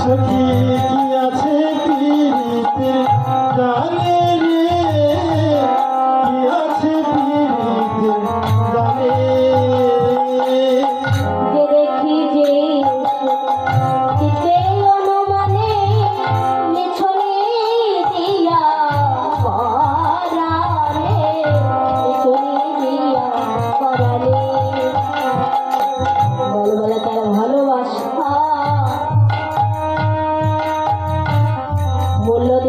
সখী কি আছে পীড়িতে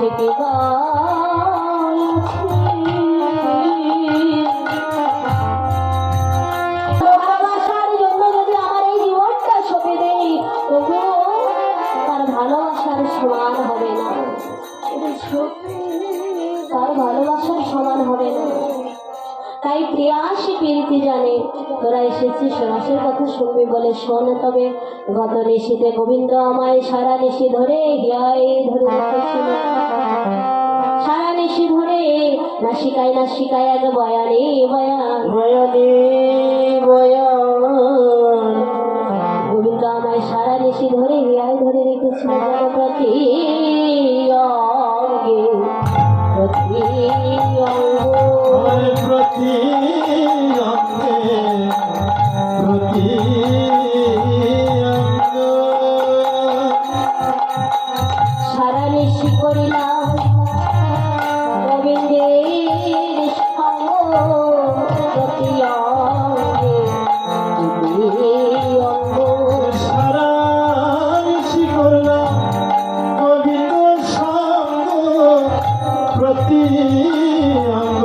তার ভালোবাসার সমান হবে না তার ভালোবাসার সমান হবে না তাই প্রিয়াসী পিড়িতে জানে তোরা এসেছিস রাসের কথা শুনবি বলে শোন তবে গত ঋষিতে গোবিন্দ আমায় সারা ঋষি ধরে গায়ে ধরে না শিকায় না শিকায় এক বয়ানে বয়ান। বয়ানি বয়ান। গোবিন্দ আমায় সারা দেশে ধরে হিয়াই ধরে রেখেছি প্রতি অঙ্গে। প্রতি অঙ্গ। প্রতি প্রতি অঙ্গ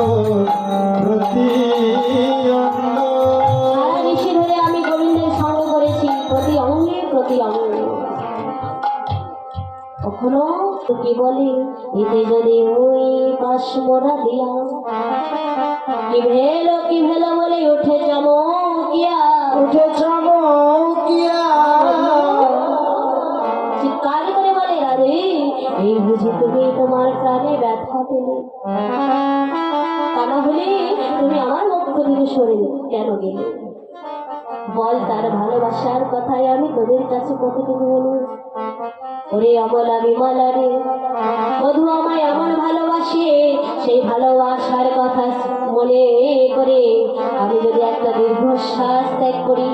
প্রতি অঙ্গ ধরে আমি গোবিন্দের সঙ্গ করেছি প্রতি অঙ্গে প্রতি অঙ্গ। কখনো কি বলে এতে যদি ওই পাশ মোরা দিলাম কি ভেলো কি ভেলো বলে উঠে চমকিয়া? উঠে চমকিয়া। চিৎকার করে মায়া এই বুঝি তুমি তোমার প্রাণে ব্যথা পেলে। তা হলে তুমি আমার মধ্য থেকে সরে কেন গেলে? বল তার ভালোবাসার কথাই আমি তোদের কাছে কতটুকু বলব? ওরে অমল আমি মালা রে বধু আমায় এমন ভালোবাসে, সেই ভালোবাসার কথা মনে করে আমি যদি একটা দীর্ঘশ্বাস ত্যাগ করি